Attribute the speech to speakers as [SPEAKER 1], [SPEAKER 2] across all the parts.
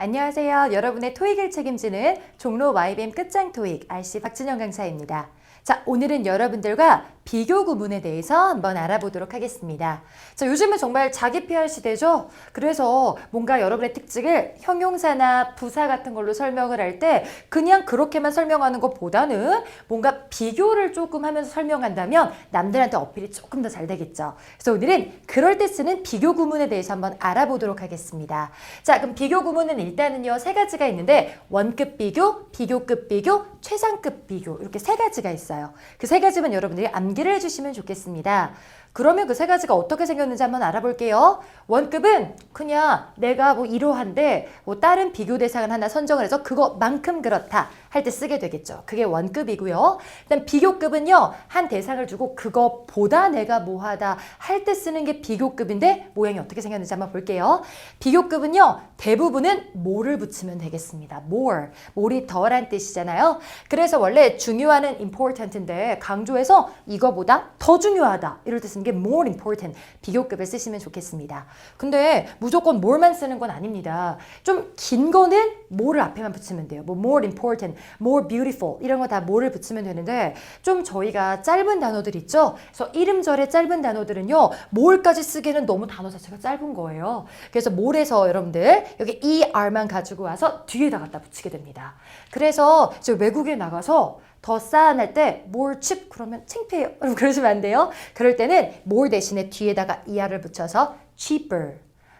[SPEAKER 1] 안녕하세요. 여러분의 토익을 책임지는 종로 YBM 끝장 토익 RC 박진영 강사입니다. 자, 오늘은 여러분들과 비교 구문에 대해서 한번 알아보도록 하겠습니다. 자, 요즘은 정말 자기 PR 시대죠? 그래서 뭔가 여러분의 특징을 형용사나 부사 같은 걸로 설명을 할 때 그냥 그렇게만 설명하는 것보다는 뭔가 비교를 조금 하면서 설명한다면 남들한테 어필이 조금 더 잘 되겠죠. 그래서 오늘은 그럴 때 쓰는 비교 구문에 대해서 한번 알아보도록 하겠습니다. 자, 그럼 비교 구문은 일단은요, 세 가지가 있는데 원급 비교, 비교급 비교, 최상급 비교 이렇게 세 가지가 있어요. 그 세 가지만 여러분들이 암기 를 해주시면 좋겠습니다. 그러면 그 세 가지가 어떻게 생겼는지 한번 알아볼게요. 원급은 그냥 내가 뭐 이러한데 뭐 다른 비교 대상을 하나 선정을 해서 그거만큼 그렇다 할 때 쓰게 되겠죠. 그게 원급이고요. 일단 비교급은요. 한 대상을 주고 그거보다 내가 뭐하다 할 때 쓰는 게 비교급인데 모양이 어떻게 생겼는지 한번 볼게요. 비교급은요. 대부분은 more를 붙이면 되겠습니다. more. more이 덜한 뜻이잖아요. 그래서 원래 중요한은 important인데 강조해서 이거 보다 더 중요하다. 이럴 때 쓰는 게 more important. 비교급을 쓰시면 좋겠습니다. 근데 무조건 more만 쓰는 건 아닙니다. 좀 긴 거는 more를 앞에만 붙이면 돼요. 뭐 more important, more beautiful 이런 거 다 more를 붙이면 되는데 좀 저희가 짧은 단어들 있죠? 그래서 이름절의 짧은 단어들은요. more까지 쓰기에는 너무 단어 자체가 짧은 거예요. 그래서 more에서 여러분들 여기 er만 가지고 와서 뒤에다 갖다 붙이게 됩니다. 그래서 저 외국에 나가서 더 쌓아낼 때 more cheap 그러면 창피해요. 여러분 그러시면 안 돼요. 그럴 때는 more 대신에 뒤에다가 er을 붙여서 cheaper.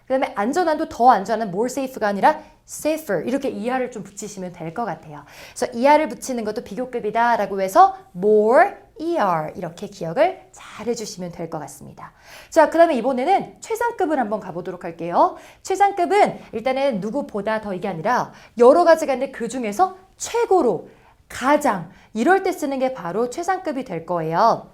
[SPEAKER 1] 그 다음에 안전한도 더 안전한 more safe가 아니라 safer 이렇게 ER을 좀 붙이시면 될 것 같아요. 그래서 ER을 붙이는 것도 비교급이다 라고 해서 more ER 이렇게 기억을 잘 해주시면 될 것 같습니다. 자, 그 다음에 이번에는 최상급을 한번 가보도록 할게요. 최상급은 일단은 누구보다 더 이게 아니라 여러 가지가 있는데 그 중에서 최고로 가장 이럴 때 쓰는 게 바로 최상급이 될 거예요.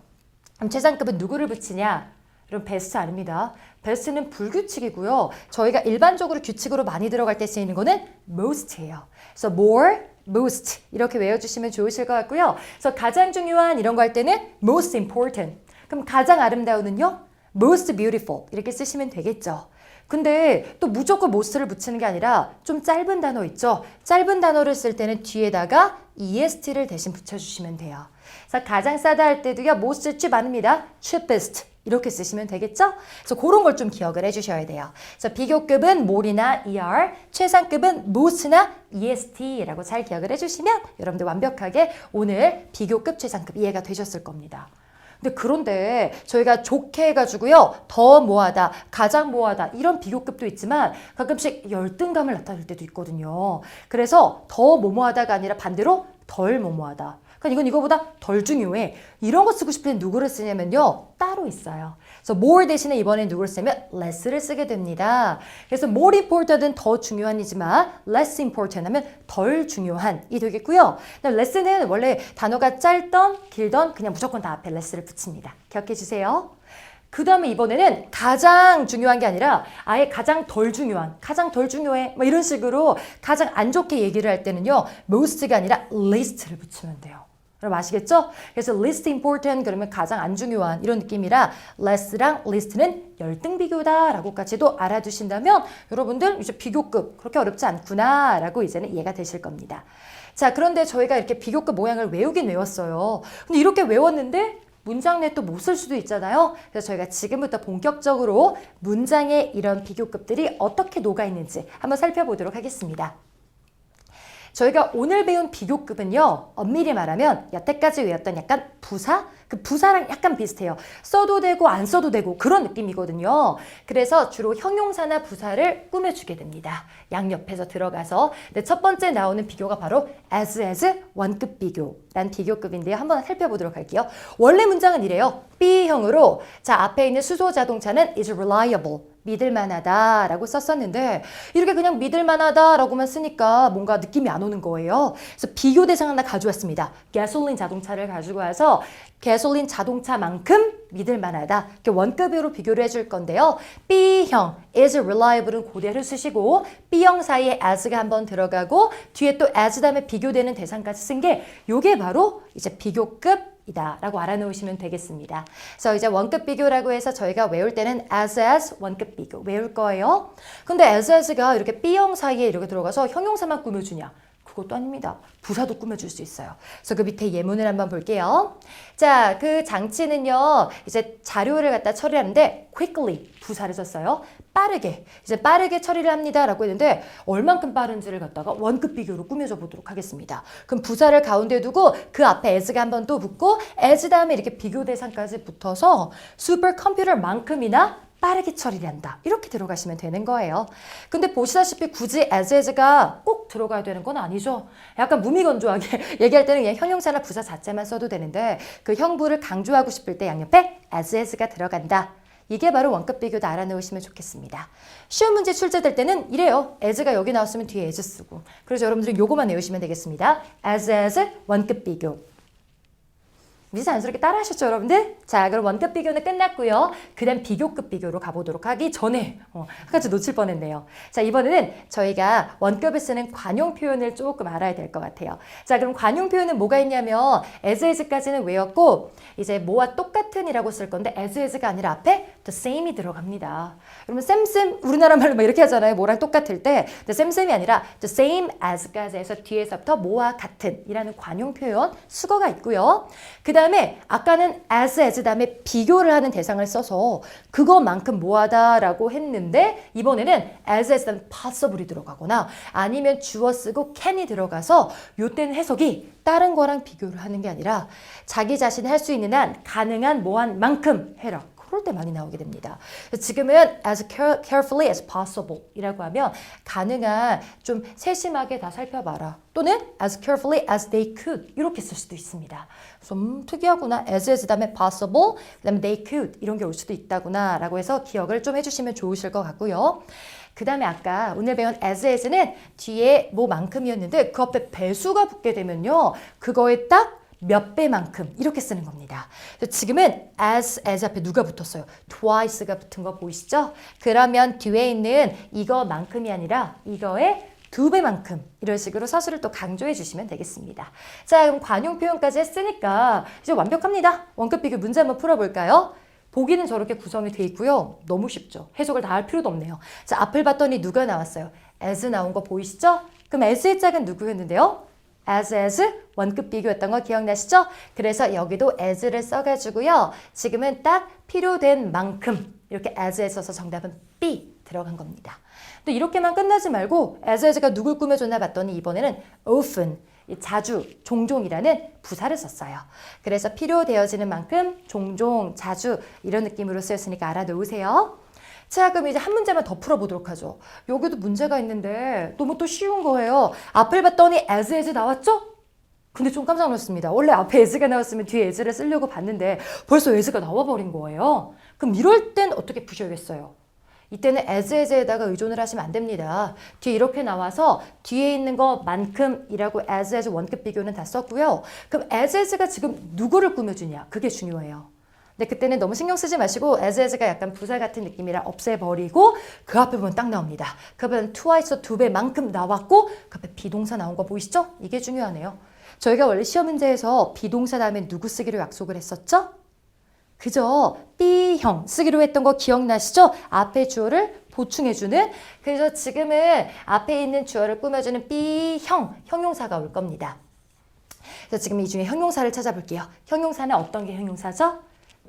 [SPEAKER 1] 그럼 최상급은 누구를 붙이냐? 여러분 베스트 아닙니다. 베스트는 불규칙이고요. 저희가 일반적으로 규칙으로 많이 들어갈 때 쓰이는 거는 most예요. 그래서 more, most 이렇게 외워주시면 좋으실 것 같고요. 그래서 가장 중요한 이런 거 할 때는 most important. 그럼 가장 아름다운은요? most beautiful 이렇게 쓰시면 되겠죠. 근데 또 무조건 most를 붙이는 게 아니라 좀 짧은 단어 있죠? 짧은 단어를 쓸 때는 뒤에다가 est를 대신 붙여주시면 돼요. 그래서 가장 싸다 할 때도요, most cheap 아닙니다. cheapest. 이렇게 쓰시면 되겠죠? 그래서 그런 걸 좀 기억을 해주셔야 돼요. 그래서 비교급은 more이나 er, 최상급은 most나 est라고 잘 기억을 해주시면 여러분들 완벽하게 오늘 비교급, 최상급 이해가 되셨을 겁니다. 근데 그런데 저희가 좋게 해가지고요 더 뭐하다 가장 뭐하다 이런 비교급도 있지만 가끔씩 열등감을 나타낼 때도 있거든요. 그래서 더 뭐뭐하다가 아니라 반대로 덜 뭐뭐하다 그러니까 이건 이거보다 덜 중요해. 이런 거 쓰고 때 누구를 쓰냐면요. 따로 있어요. 그래서 more 대신에 이번에 누구를 쓰면 less를 쓰게 됩니다. 그래서 more important은 더 중요한이지만 less important 하면 덜 중요한이 되겠고요. less는 원래 단어가 짧던 길던 그냥 무조건 다 앞에 less를 붙입니다. 기억해 주세요. 그 다음에 이번에는 가장 중요한 게 아니라 아예 가장 덜 중요한, 가장 덜 중요해. 뭐 이런 식으로 가장 안 좋게 얘기를 할 때는요, most가 아니라 least를 붙이면 돼요. 여러분 아시겠죠? 그래서 least important 그러면 가장 안 중요한 이런 느낌이라 less랑 least는 열등 비교다라고까지도 알아두신다면 여러분들 이제 비교급 그렇게 어렵지 않구나라고 이제는 이해가 되실 겁니다. 자, 그런데 저희가 이렇게 비교급 모양을 외우긴 외웠어요. 근데 이렇게 외웠는데 문장 내에 또못 쓸 수도 있잖아요. 그래서 저희가 지금부터 본격적으로 문장에 이런 비교급들이 어떻게 녹아 있는지 한번 살펴보도록 하겠습니다. 저희가 오늘 배운 비교급은요, 엄밀히 말하면 여태까지 외웠던 약간 부사? 그 부사랑 약간 비슷해요. 써도 되고 안 써도 되고 그런 느낌이거든요. 그래서 주로 형용사나 부사를 꾸며주게 됩니다. 양옆에서 들어가서. 근데 첫 번째 나오는 비교가 바로 as as 원급 비교란 비교급인데요. 한번 살펴보도록 할게요. 원래 문장은 이래요. B형으로 자 앞에 있는 수소 자동차는 is reliable. 믿을만하다 라고 썼었는데 이렇게 그냥 믿을만하다 라고만 쓰니까 뭔가 느낌이 안 오는 거예요. 그래서 비교 대상 하나 가져왔습니다. 가솔린 자동차를 가지고 와서 가솔린 자동차만큼 믿을만하다. 이렇게 원급으로 비교를 해줄 건데요. B형 is reliable은 그대로 쓰시고 B형 사이에 as가 한번 들어가고 뒤에 또 as 다음에 비교되는 대상까지 쓴 게 요게 바로 이제 비교급 이다 라고 알아놓으시면 되겠습니다. 그래서 이제 원급 비교라고 해서 저희가 외울 때는 as as 원급 비교 외울 거예요. 근데 as as가 이렇게 B형 사이에 이렇게 들어가서 형용사만 꾸며주냐? 그것도 아닙니다. 부사도 꾸며줄 수 있어요. 그래서 그 밑에 예문을 한번 볼게요. 자, 그 장치는요, 이제 자료를 갖다 처리하는데 quickly 부사를 썼어요. 빠르게 이제 빠르게 처리를 합니다라고 했는데 얼만큼 빠른지를 갖다가 원급 비교로 꾸며줘 보도록 하겠습니다. 그럼 부사를 가운데 두고 그 앞에 as가 한 번 또 붙고 as 다음에 이렇게 비교 대상까지 붙어서 슈퍼컴퓨터만큼이나 빠르게 처리를 한다. 이렇게 들어가시면 되는 거예요. 근데 보시다시피 굳이 as as가 꼭 들어가야 되는 건 아니죠. 약간 무미건조하게 얘기할 때는 그냥 형용사나 부사 자체만 써도 되는데 그 형부를 강조하고 싶을 때 양옆에 as as가 들어간다. 이게 바로 원급 비교도 알아놓으시면 좋겠습니다. 시험 문제 출제될 때는 이래요. as가 여기 나왔으면 뒤에 as 쓰고. 그래서 여러분들은 요거만 외우시면 되겠습니다. as as 원급 비교. 미리 자연스럽게 따라 하셨죠, 여러분들? 자, 그럼 원급 비교는 끝났고요. 그 다음 비교급 비교로 가보도록 하기 전에 어, 한 가지 놓칠 뻔했네요. 자, 이번에는 저희가 원급을 쓰는 관용 표현을 조금 알아야 될 것 같아요. 자, 그럼 관용 표현은 뭐가 있냐면 as as까지는 외웠고 이제 뭐와 똑같은 이라고 쓸 건데 as as가 아니라 앞에 the same이 들어갑니다. 그러면 쌤쌤 우리나라 말로 막 이렇게 하잖아요. 뭐랑 똑같을 때 근데 쌤쌤이 아니라 the same as까지 해서 뒤에서부터 뭐와 같은 이라는 관용 표현 수거가 있고요. 그 다음 에 아까는 as as 다음에 비교를 하는 대상을 써서 그거만큼 뭐하다라고 했는데 이번에는 as as 다음에 possible이 들어가거나 아니면 주어 쓰고 can이 들어가서 요때는 해석이 다른 거랑 비교를 하는 게 아니라 자기 자신이 할 수 있는 한 가능한 뭐한 만큼 해라. 그럴 때 많이 나오게 됩니다. 지금은 as carefully as possible 이라고 하면 가능한 좀 세심하게 다 살펴봐라. 또는 as carefully as they could 이렇게 쓸 수도 있습니다. 좀 특이하구나. as as 다음에 possible 그다음에 they could 이런 게 올 수도 있다구나 라고 해서 기억을 좀 해주시면 좋으실 것 같고요. 그 다음에 아까 오늘 배운 as as는 뒤에 뭐만큼이었는데 그 앞에 배수가 붙게 되면요. 그거에 딱 몇 배만큼 이렇게 쓰는 겁니다. 지금은 as as 앞에 누가 붙었어요? twice가 붙은 거 보이시죠? 그러면 뒤에 있는 이거만큼이 아니라 이거의 두 배만큼 이런 식으로 서술을 또 강조해 주시면 되겠습니다. 자, 그럼 관용 표현까지 했으니까 이제 완벽합니다. 원급 비교 문제 한번 풀어볼까요? 보기는 저렇게 구성이 돼 있고요. 너무 쉽죠. 해석을 다 할 필요도 없네요. 자, 앞을 봤더니 누가 나왔어요? as 나온 거 보이시죠? 그럼 as의 짝은 누구였는데요? As as 원급 비교였던 거 기억나시죠? 그래서 여기도 as를 써가지고요. 지금은 딱 필요된 만큼 이렇게 as에 써서 정답은 B 들어간 겁니다. 또 이렇게만 끝나지 말고 as as가 누굴 꾸며줬나 봤더니 이번에는 often 자주, 종종이라는 부사를 썼어요. 그래서 필요되어지는 만큼 종종, 자주 이런 느낌으로 쓰였으니까 알아놓으세요. 자, 그럼 이제 한 문제만 더 풀어보도록 하죠. 여기도 문제가 있는데 너무 또 쉬운 거예요. 앞을 봤더니 as as 나왔죠? 근데 좀 깜짝 놀랐습니다. 원래 앞에 as가 나왔으면 뒤에 as를 쓰려고 봤는데 벌써 as가 나와버린 거예요. 그럼 이럴 땐 어떻게 푸셔야겠어요? 이때는 as as에다가 의존을 하시면 안 됩니다. 뒤에 이렇게 나와서 뒤에 있는 것만큼이라고 as as 원급 비교는 다 썼고요. 그럼 as as가 지금 누구를 꾸며주냐? 그게 중요해요. 근데 그때는 너무 신경 쓰지 마시고 as as가 약간 부사 같은 느낌이라 없애버리고 그 앞에 보면 딱 나옵니다. 그 앞에는 twice 두 배만큼 나왔고 그 앞에 비동사 나온 거 보이시죠? 이게 중요하네요. 저희가 원래 시험 문제에서 비동사 다음에 누구 쓰기로 약속을 했었죠? 그죠? B형 쓰기로 했던 거 기억나시죠? 앞에 주어를 보충해주는 그래서 지금은 앞에 있는 주어를 꾸며주는 B형 형용사가 올 겁니다. 그래서 지금 이 중에 형용사를 찾아볼게요. 형용사는 어떤 게 형용사죠?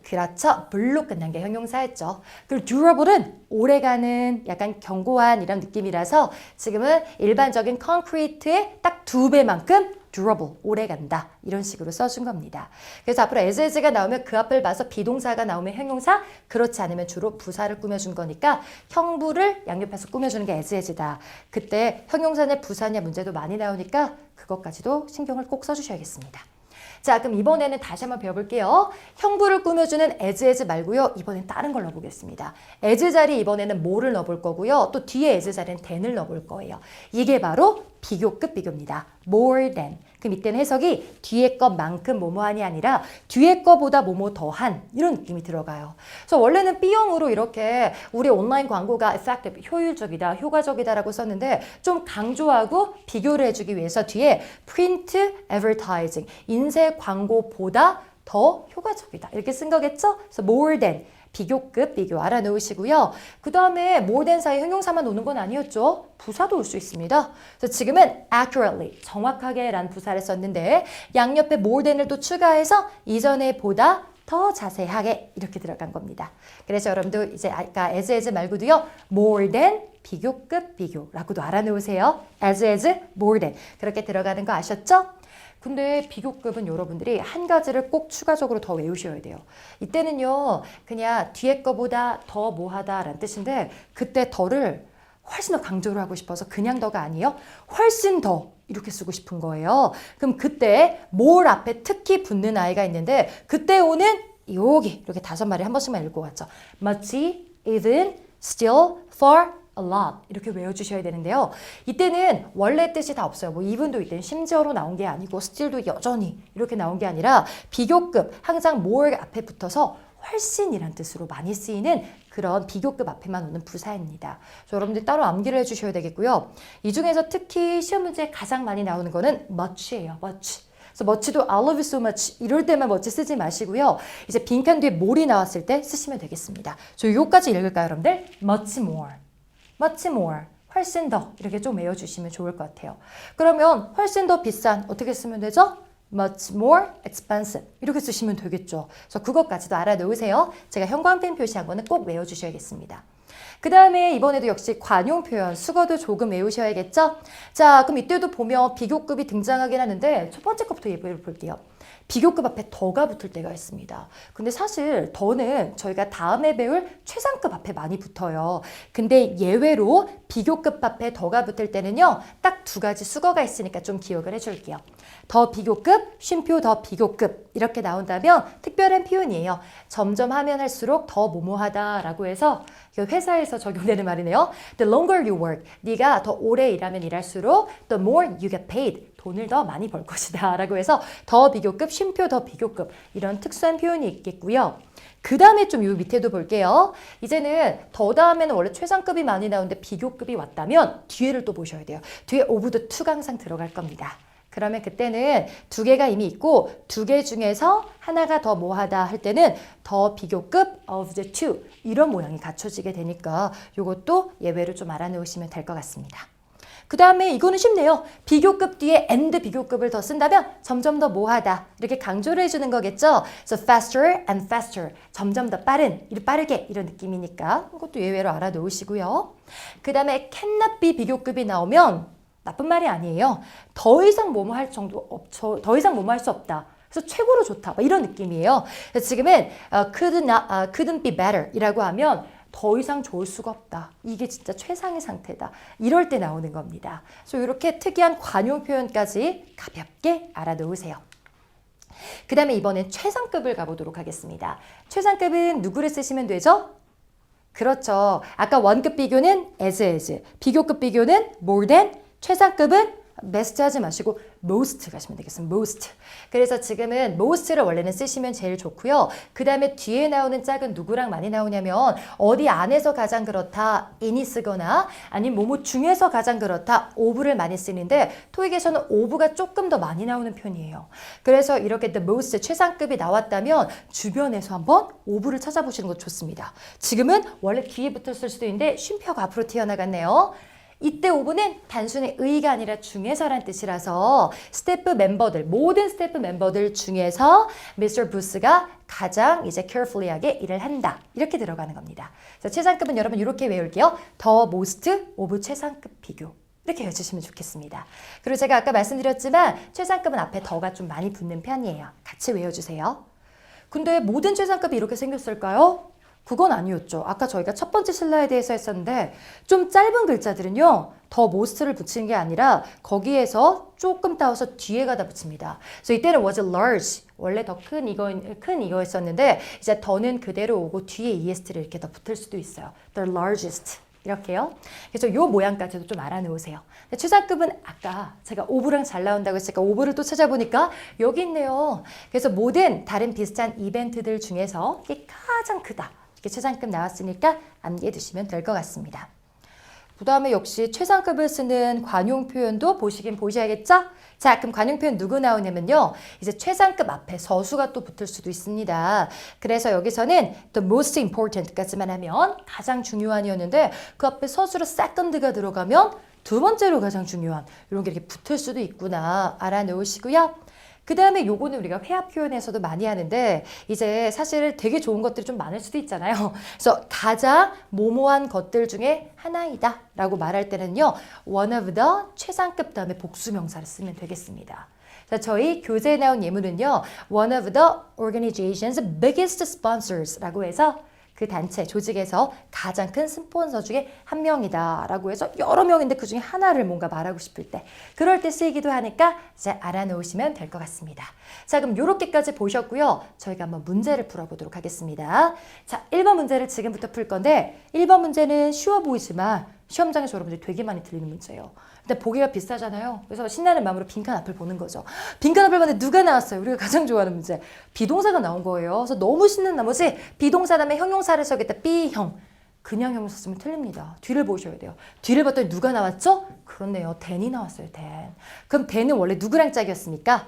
[SPEAKER 1] 그렇죠. 물로 끝난 게 형용사였죠. 그리고 durable은 오래가는 약간 견고한 이런 느낌이라서 지금은 일반적인 concrete의 딱 두 배만큼 durable, 오래간다. 이런 식으로 써준 겁니다. 그래서 앞으로 as as가 나오면 그 앞을 봐서 비동사가 나오면 형용사, 그렇지 않으면 주로 부사를 꾸며준 거니까 형부를 양옆에서 꾸며주는 게 as as다. 그때 형용사냐 부사냐 문제도 많이 나오니까 그것까지도 신경을 꼭 써주셔야겠습니다. 자, 그럼 이번에는 다시 한번 배워볼게요. 형부를 꾸며주는 as as 말고요. 이번엔 다른 걸 넣어보겠습니다. as 자리 이번에는 뭐를 넣어볼 거고요. 또 뒤에 as 자리는 than을 넣어볼 거예요. 이게 바로 비교급 비교입니다. more than. 그럼 이때는 해석이 뒤에 것만큼 뭐뭐하니 아니라 뒤에 거보다 뭐뭐 더한 이런 느낌이 들어가요. 그래서 원래는 B형으로 이렇게 우리 온라인 광고가 effective, 효율적이다, 효과적이다라고 썼는데 좀 강조하고 비교를 해주기 위해서 뒤에 print advertising, 인쇄 광고보다 더 효과적이다. 이렇게 쓴 거겠죠? 그래서 more than 비교급 비교 알아놓으시고요. 그 다음에 than 사이 형용사만 오는 건 아니었죠. 부사도 올 수 있습니다. 그래서 지금은 accurately 정확하게 란 부사를 썼는데 양옆에 than을 또 추가해서 이전에 보다 더 자세하게 이렇게 들어간 겁니다. 그래서 여러분들 이제 아까 as as 말고도요. more than 비교급 비교라고도 알아놓으세요. as as more than 그렇게 들어가는 거 아셨죠? 근데 비교급은 여러분들이 한 가지를 꼭 추가적으로 더 외우셔야 돼요. 이때는요, 그냥 뒤에 거보다 더 뭐하다라는 뜻인데, 그때 더를 훨씬 더 강조를 하고 싶어서 그냥 더가 아니에요. 훨씬 더 이렇게 쓰고 싶은 거예요. 그럼 그때 more 앞에 특히 붙는 아이가 있는데, 그때 오는 여기 이렇게 다섯 마리 한 번씩만 읽고 왔죠. much, even, still, far, a lot 이렇게 외워주셔야 되는데요. 이때는 원래 뜻이 다 없어요. 뭐 even도 이때는 심지어로 나온 게 아니고 still도 여전히 이렇게 나온 게 아니라 비교급 항상 more 앞에 붙어서 훨씬이란 뜻으로 많이 쓰이는 그런 비교급 앞에만 오는 부사입니다. 여러분들 따로 암기를 해주셔야 되겠고요. 이 중에서 특히 시험 문제에 가장 많이 나오는 거는 much예요. much. 그래서 much도 I love you so much 이럴 때만 much 쓰지 마시고요. 이제 빈칸 뒤에 more이 나왔을 때 쓰시면 되겠습니다. 저 요까지 읽을까요, 여러분들? much more. Much more. 훨씬 더 이렇게 좀 외워주시면 좋을 것 같아요. 그러면 훨씬 더 비싼 어떻게 쓰면 되죠? much more expensive 이렇게 쓰시면 되겠죠. 그래서 그것까지도 알아놓으세요. 제가 형광펜 표시한 거는 꼭 외워주셔야겠습니다. 그 다음에 이번에도 역시 관용 표현, 수거도 조금 외우셔야겠죠? 자, 그럼 이때도 보면 비교급이 등장하긴 하는데 첫 번째 것부터 예를 볼게요. 비교급 앞에 더가 붙을 때가 있습니다. 근데 사실 더는 저희가 다음에 배울 최상급 앞에 많이 붙어요. 근데 예외로 비교급 앞에 더가 붙을 때는요. 딱 두 가지 수거가 있으니까 좀 기억을 해줄게요. 더 비교급, 쉼표 더 비교급 이렇게 나온다면 특별한 표현이에요. 점점 하면 할수록 더 모모하다라고 해서 이거 회사에서 적용되는 말이네요. The longer you work, 네가 더 오래 일하면 일할수록 the more you get paid. 돈을 더 많이 벌 것이다 라고 해서 더 비교급, 쉼표 더 비교급 이런 특수한 표현이 있겠고요. 그 다음에 좀 요 밑에도 볼게요. 이제는 더 다음에는 원래 최상급이 많이 나오는데 비교급이 왔다면 뒤에를 또 보셔야 돼요. 뒤에 오브 더 투가 항상 들어갈 겁니다. 그러면 그때는 두 개가 이미 있고 두 개 중에서 하나가 더 뭐하다 할 때는 더 비교급 of the two 이런 모양이 갖춰지게 되니까 이것도 예외로 좀 알아놓으시면 될 것 같습니다. 그 다음에 이거는 쉽네요. 비교급 뒤에 and 비교급을 더 쓴다면 점점 더 뭐하다 이렇게 강조를 해주는 거겠죠. So faster and faster 점점 더 빠른, 빠르게 이런 느낌이니까 이것도 예외로 알아놓으시고요. 그 다음에 cannot be 비교급이 나오면 나쁜 말이 아니에요. 더 이상 뭐뭐 할 정도 없, 더 이상 뭐뭐 할 수 없다. 그래서 최고로 좋다. 뭐 이런 느낌이에요. 그래서 지금은 uh, could not, uh, couldn't be better 이라고 하면 더 이상 좋을 수가 없다. 이게 진짜 최상의 상태다. 이럴 때 나오는 겁니다. 그래서 이렇게 특이한 관용 표현까지 가볍게 알아놓으세요. 그 다음에 이번엔 최상급을 가보도록 하겠습니다. 최상급은 누구를 쓰시면 되죠? 그렇죠. 아까 원급 비교는 as as, 비교급 비교는 more than, 최상급은 best 하지 마시고 most 가시면 되겠습니다. most. 그래서 지금은 most를 원래는 쓰시면 제일 좋고요. 그 다음에 뒤에 나오는 짝은 누구랑 많이 나오냐면 어디 안에서 가장 그렇다 in이 쓰거나 아니면 뭐뭐 중에서 가장 그렇다 of를 많이 쓰는데 토익에서는 of가 조금 더 많이 나오는 편이에요. 그래서 이렇게 the most 최상급이 나왔다면 주변에서 한번 of를 찾아보시는 것 좋습니다. 지금은 원래 뒤에 붙었을 수도 있는데 쉼표가 앞으로 튀어나갔네요. 이때 오브는 단순히 의가 아니라 중에서란 뜻이라서 스태프 멤버들, 모든 스태프 멤버들 중에서 미스터 부스가 가장 이제 carefully하게 일을 한다. 이렇게 들어가는 겁니다. 그래서 최상급은 여러분 이렇게 외울게요. 더 most 오브 최상급 비교. 이렇게 외워주시면 좋겠습니다. 그리고 제가 아까 말씀드렸지만 최상급은 앞에 더가 좀 많이 붙는 편이에요. 같이 외워주세요. 근데 모든 최상급이 이렇게 생겼을까요? 그건 아니었죠. 아까 저희가 첫 번째 신라에 대해서 했었는데 좀 짧은 글자들은요. 더 most를 붙이는 게 아니라 거기에서 조금 따와서 뒤에 가다 붙입니다. 그래서 이때는 was large 원래 더 큰 이거 큰 이거였었는데 이제 더는 그대로 오고 뒤에 est를 이렇게 더 붙을 수도 있어요. the largest 이렇게요. 그래서 요 모양까지도 좀 알아놓으세요. 최상급은 아까 제가 오브랑 잘 나온다고 했으니까 오브를 또 찾아보니까 여기 있네요. 그래서 모든 다른 비슷한 이벤트들 중에서 이게 가장 크다. 이렇게 최상급 나왔으니까 암기해 두시면 될 것 같습니다. 그 다음에 역시 최상급을 쓰는 관용 표현도 보시긴 보셔야겠죠? 자, 그럼 관용 표현 누구 나오냐면요. 이제 최상급 앞에 서수가 또 붙을 수도 있습니다. 그래서 여기서는 the most important까지만 하면 가장 중요한이었는데 그 앞에 서수로 second가 들어가면 두 번째로 가장 중요한 이런 게 이렇게 붙을 수도 있구나 알아놓으시고요. 그 다음에 요거는 우리가 회화 표현에서도 많이 하는데 이제 사실 되게 좋은 것들이 좀 많을 수도 있잖아요. 그래서 가장 모모한 것들 중에 하나이다 라고 말할 때는요. one of the 최상급 다음에 복수명사를 쓰면 되겠습니다. 자, 저희 교재에 나온 예문은요. one of the organization's biggest sponsors라고 해서 그 단체, 조직에서 가장 큰 스폰서 중에 한 명이다 라고 해서 여러 명인데 그 중에 하나를 뭔가 말하고 싶을 때 그럴 때 쓰이기도 하니까 이제 알아놓으시면 될 것 같습니다. 자 그럼 요렇게까지 보셨고요. 저희가 한번 문제를 풀어보도록 하겠습니다. 자 1번 문제를 지금부터 풀 건데 1번 문제는 쉬워 보이지만 시험장에서 여러분들이 되게 많이 들리는 문제예요. 근데 보기가 비싸잖아요. 그래서 신나는 마음으로 빈칸 앞을 보는 거죠. 빈칸 앞을 봤는데 누가 나왔어요? 우리가 가장 좋아하는 문제. 비동사가 나온 거예요. 그래서 너무 신난 나머지 비동사 다음에 형용사를 써야겠다. B형. 그냥 형용사 쓰면 틀립니다. 뒤를 보셔야 돼요. 뒤를 봤더니 누가 나왔죠? 그렇네요. then이 나왔어요. then. 그럼 then은 원래 누구랑 짝이었습니까?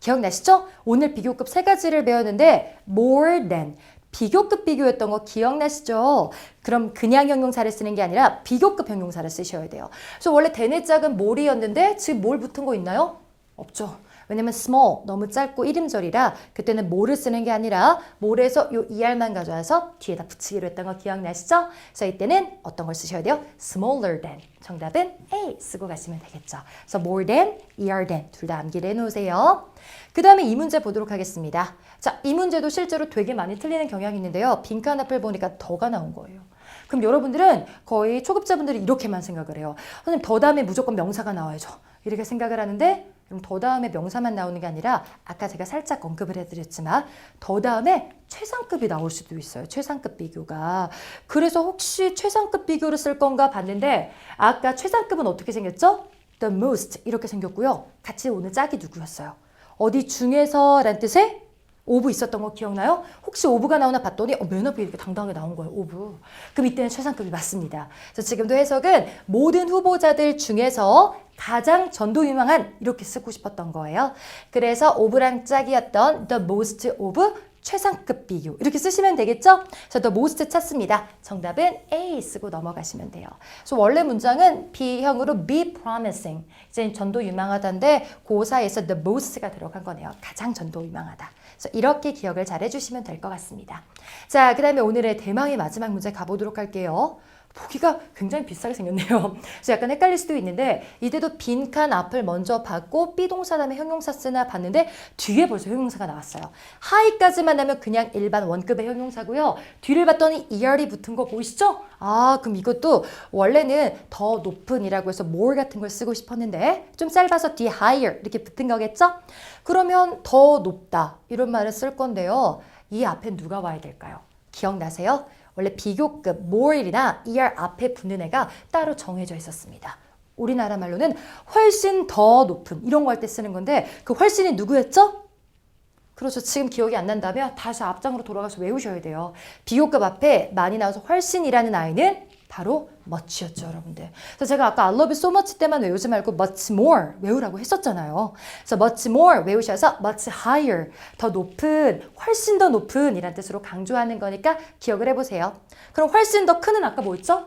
[SPEAKER 1] 기억나시죠? 오늘 비교급 세 가지를 배웠는데 more than 비교급 비교였던 거 기억나시죠? 그럼 그냥 형용사를 쓰는 게 아니라 비교급 형용사를 쓰셔야 돼요. 그래서 원래 대내 짝은 more이었는데 지금 뭘 붙은 거 있나요? 없죠. 왜냐면 small 너무 짧고 이름절이라 그때는 more를 쓰는 게 아니라 more에서 요 er만 가져와서 뒤에다 붙이기로 했던 거 기억나시죠? 그래서 이때는 어떤 걸 쓰셔야 돼요? smaller than 정답은 A 쓰고 가시면 되겠죠. 그래서 more than, er than 둘 다 암기를 해놓으세요. 그 다음에 이 문제 보도록 하겠습니다. 자, 이 문제도 실제로 되게 많이 틀리는 경향이 있는데요. 빈칸 앞을 보니까 더가 나온 거예요. 그럼 여러분들은 거의 초급자분들이 이렇게만 생각을 해요. 선생님, 더 다음에 무조건 명사가 나와야죠. 이렇게 생각을 하는데 그럼 더 다음에 명사만 나오는 게 아니라 아까 제가 살짝 언급을 해드렸지만 더 다음에 최상급이 나올 수도 있어요. 최상급 비교가. 그래서 혹시 최상급 비교를 쓸 건가 봤는데 아까 최상급은 어떻게 생겼죠? The most 이렇게 생겼고요. 같이 오는 짝이 누구였어요? 어디 중에서 란 뜻의 오브 있었던 거 기억나요? 혹시 오브가 나오나 봤더니 어, 맨 앞에 이렇게 당당하게 나온 거예요. 오브. 그럼 이때는 최상급이 맞습니다. 그래서 지금도 해석은 모든 후보자들 중에서 가장 전도 유망한 이렇게 쓰고 싶었던 거예요. 그래서 오브랑 짝이었던 the most of 최상급 비교 이렇게 쓰시면 되겠죠? 자, the most 찾습니다. 정답은 A 쓰고 넘어가시면 돼요. 그래서 원래 문장은 B형으로 be promising 이제 전도 유망하다인데 고사에서 the most가 들어간 거네요. 가장 전도 유망하다. 그래서 이렇게 기억을 잘 해주시면 될 것 같습니다. 자, 그 다음에 오늘의 대망의 마지막 문제 가보도록 할게요. 보기가 굉장히 비싸게 생겼네요. 그래서 약간 헷갈릴 수도 있는데 이때도 빈칸 앞을 먼저 받고 비동사 다음에 형용사 쓰나 봤는데 뒤에 벌써 형용사가 나왔어요. 하이까지만 하면 그냥 일반 원급의 형용사고요. 뒤를 봤더니 er이 붙은 거 보이시죠? 아 그럼 이것도 원래는 더 높은 이라고 해서 more 같은 걸 쓰고 싶었는데 좀 짧아서 뒤에 higher 이렇게 붙은 거겠죠? 그러면 더 높다 이런 말을 쓸 건데요. 이 앞에 누가 와야 될까요? 기억나세요? 원래 비교급 more이나 er 앞에 붙는 애가 따로 정해져 있었습니다. 우리나라 말로는 훨씬 더 높은 이런 거 할 때 쓰는 건데 그 훨씬이 누구였죠? 그렇죠. 지금 기억이 안 난다면 다시 앞장으로 돌아가서 외우셔야 돼요. 비교급 앞에 많이 나와서 훨씬이라는 아이는 바로 much였죠, 여러분들. 그래서 제가 아까 I love you so much 때만 외우지 말고 much more 외우라고 했었잖아요. 그래서 much more 외우셔서 much higher 더 높은, 훨씬 더 높은 이란 뜻으로 강조하는 거니까 기억을 해보세요. 그럼 훨씬 더 큰은 아까 뭐였죠?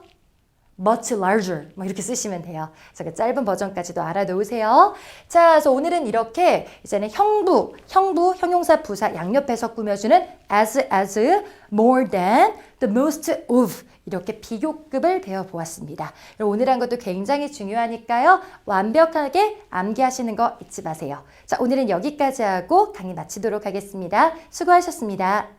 [SPEAKER 1] Much larger 막 이렇게 쓰시면 돼요. 그래서 그 짧은 버전까지도 알아놓으세요. 자, 그래서 오늘은 이렇게 이제는 형부, 형부, 형용사, 부사 양옆에서 꾸며주는 as, as, more than, the most of 이렇게 비교급을 배워보았습니다. 오늘 한 것도 굉장히 중요하니까요. 완벽하게 암기하시는 거 잊지 마세요. 자, 오늘은 여기까지 하고 강의 마치도록 하겠습니다. 수고하셨습니다.